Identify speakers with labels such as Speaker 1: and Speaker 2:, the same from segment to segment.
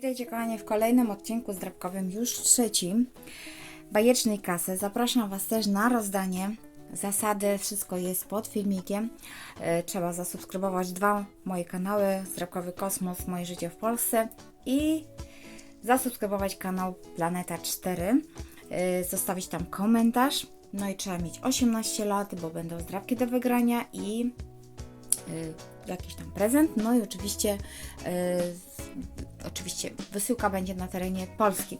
Speaker 1: Witajcie kochani w kolejnym odcinku zdrabkowym, już trzecim bajecznej kasy. Zapraszam Was też na rozdanie. Zasady, wszystko jest pod filmikiem. E, Trzeba zasubskrybować dwa moje kanały, Zdrabkowy Kosmos, Moje Życie w Polsce i zasubskrybować kanał Planeta 4. e, Zostawić tam komentarz. No i trzeba mieć 18 lat, bo będą zdrabki do wygrania i jakiś tam prezent. No i oczywiście, y, oczywiście wysyłka będzie na terenie Polski.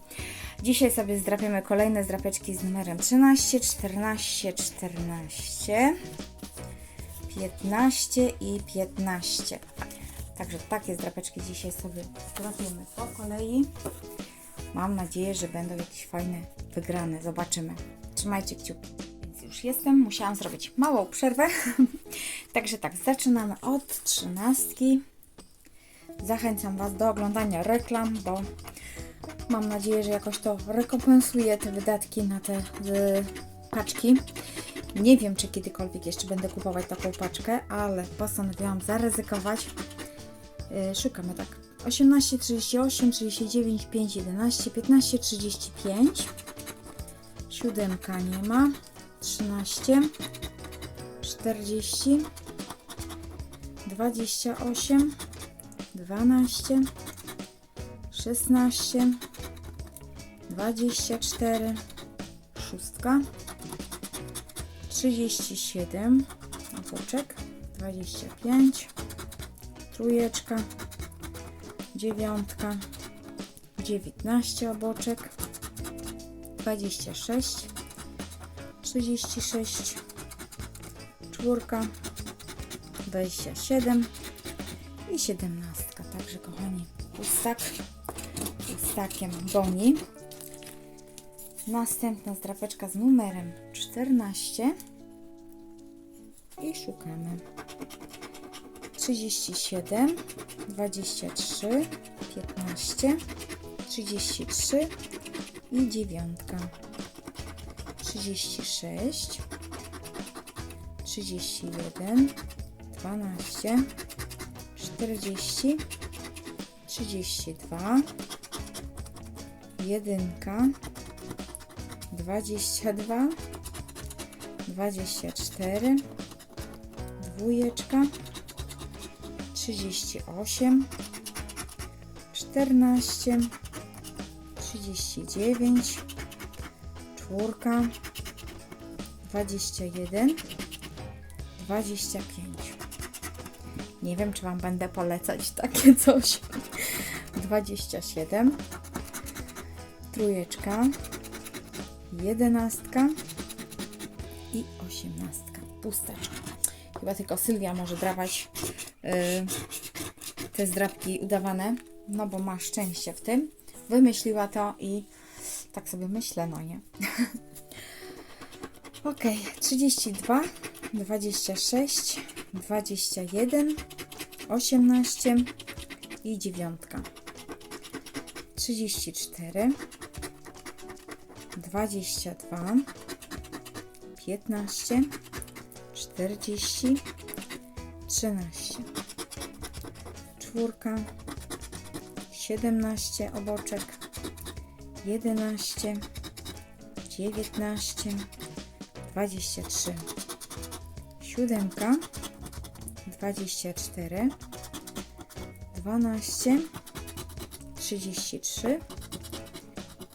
Speaker 1: Dzisiaj sobie zdrapiemy kolejne zdrapeczki z numerem 13, 14, 14, 15 i 15. Także takie zdrapeczki dzisiaj sobie zdrapimy po kolei. Mam nadzieję, że będą jakieś fajne wygrane. Zobaczymy. Trzymajcie kciuki. Więc już jestem. Musiałam zrobić małą przerwę. Także tak, zaczynamy od trzynastki. Zachęcam Was do oglądania reklam, bo mam nadzieję, że jakoś to rekompensuje te wydatki na te y, paczki. Nie wiem, czy kiedykolwiek jeszcze będę kupować taką paczkę, ale postanowiłam zaryzykować. Y, szukamy tak. 18, 38, 39, 5, 11, 15, 35. Siódemka nie ma. 13, 40, 28, 12, 16, 24, szóstka, 37, oboczek, 25, trójeczka, dziewiątka, 19 oboczek, 26, 36, czwórka, 27 i 17. Także kochani, pustak pustakiem goni. Następna zdrapeczka z numerem 14 i szukamy 37, 23, 15, 33 i dziewiątka. 36, 31, 12, 40, 32, jedynka, 22, 24, dwójeczka, 38, 14, 39, czwórka, 21, 25. Nie wiem, czy Wam będę polecać takie coś. 27, trójeczka, jedenastka i osiemnastka. Pusteczka. Chyba tylko Sylwia może drawać yy, te zdrabki udawane, no bo ma szczęście w tym. Wymyśliła to i tak sobie myślę, no nie. Ok, 32, 26, 21, 18 i dziewiątka. 34, 22, 15, 40, 13. Czwórka, 17 oboczek, 11, 19, 23. Siódemka, 24, 12, 33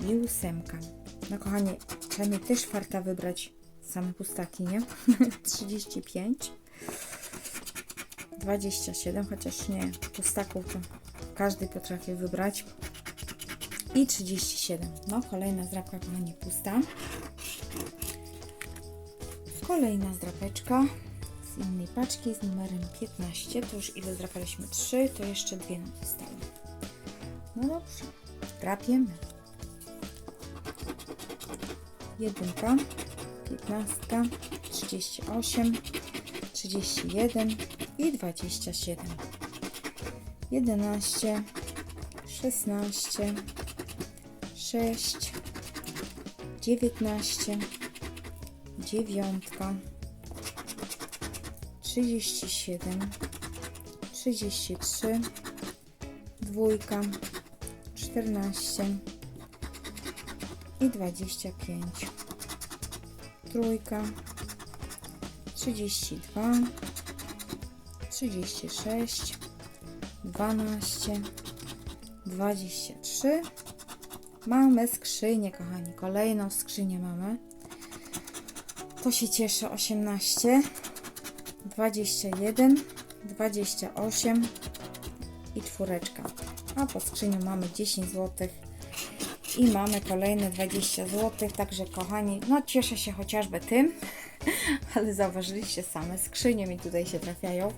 Speaker 1: i ósemka. No kochani, trzeba mi też farta wybrać same pustaki, nie? 35, 27, chociaż nie, pustaków to każdy potrafi wybrać. I 37. No, kolejna zdrapka, kochani, pusta. Kolejna zdrapeczka z innej paczki z numerem 15. To już ile zdrapaliśmy? 3, to jeszcze dwie nam zostały. No dobrze, drapiemy. Jedynka, piętnastka, 38, 31 i 27. 11, 16, 6, 19, dziewiątka, 37, 33, dwójka, czternaście i dwadzieścia pięć. Trójka, trzydzieści dwa, trzydzieści sześć, dwanaście, dwadzieścia trzy. Mamy skrzynię, kochani. Kolejną skrzynię mamy. To się cieszy 18, 21, 28 i czwóreczka. A po skrzyniu mamy 10 zł i mamy kolejne 20 zł. Także kochani, no cieszę się chociażby tym, ale zauważyliście same skrzynie mi tutaj się trafiają.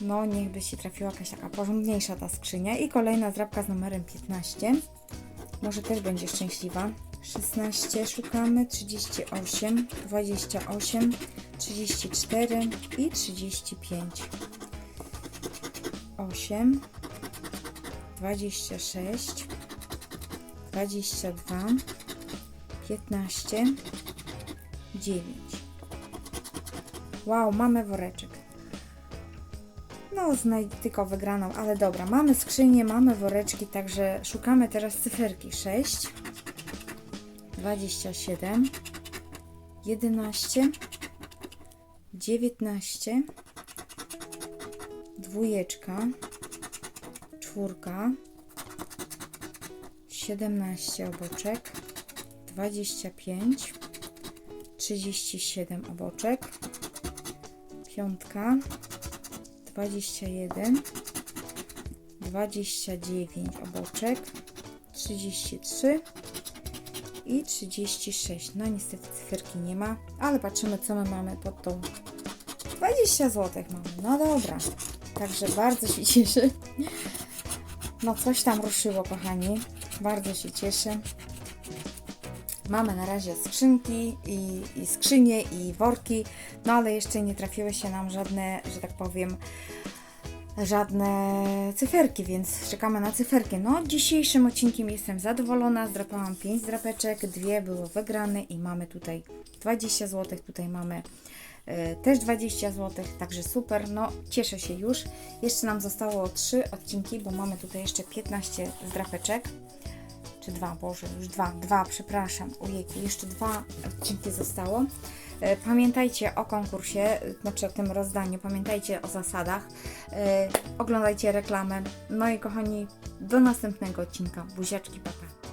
Speaker 1: No niechby się trafiła jakaś taka porządniejsza ta skrzynia. I kolejna zdrabka z numerem 15. Może też będzie szczęśliwa. 16 szukamy, 38, 28, 34 i 35. 8, 26, 22, 15, 9. Wow, mamy woreczek. No, znajdź tylko wygraną, ale dobra, mamy skrzynię, mamy woreczki, także szukamy teraz cyferki 6, 27, 11, 19, dwójeczka, czwórka, 17 oboczek, 25, 37 oboczek, piątka, 21, 29 oboczek, 33 i 36. No niestety cyferki nie ma, ale patrzymy co my mamy pod tą 20 zł mamy. No dobra. Także bardzo się cieszę. No coś tam ruszyło, kochani. Bardzo się cieszę. Mamy na razie skrzynki i, i skrzynie i worki, no ale jeszcze nie trafiły się nam żadne, że tak powiem, żadne cyferki, więc czekamy na cyferki. No, dzisiejszym odcinkiem jestem zadowolona. Zdrapałam 5 drapeczek, dwie były wygrane i mamy tutaj 20 zł, tutaj mamy e, też 20 zł, także super. No, cieszę się już. Jeszcze nam zostało 3 odcinki, bo mamy tutaj jeszcze 15 zdrapeczek. Czy dwa, Boże, już dwa, dwa, przepraszam. Ojejku, jeszcze dwa odcinki zostało. E, Pamiętajcie o konkursie, e, znaczy o tym rozdaniu, pamiętajcie o zasadach, e, oglądajcie reklamę. No i kochani, do następnego odcinka. Buziaczki, papa.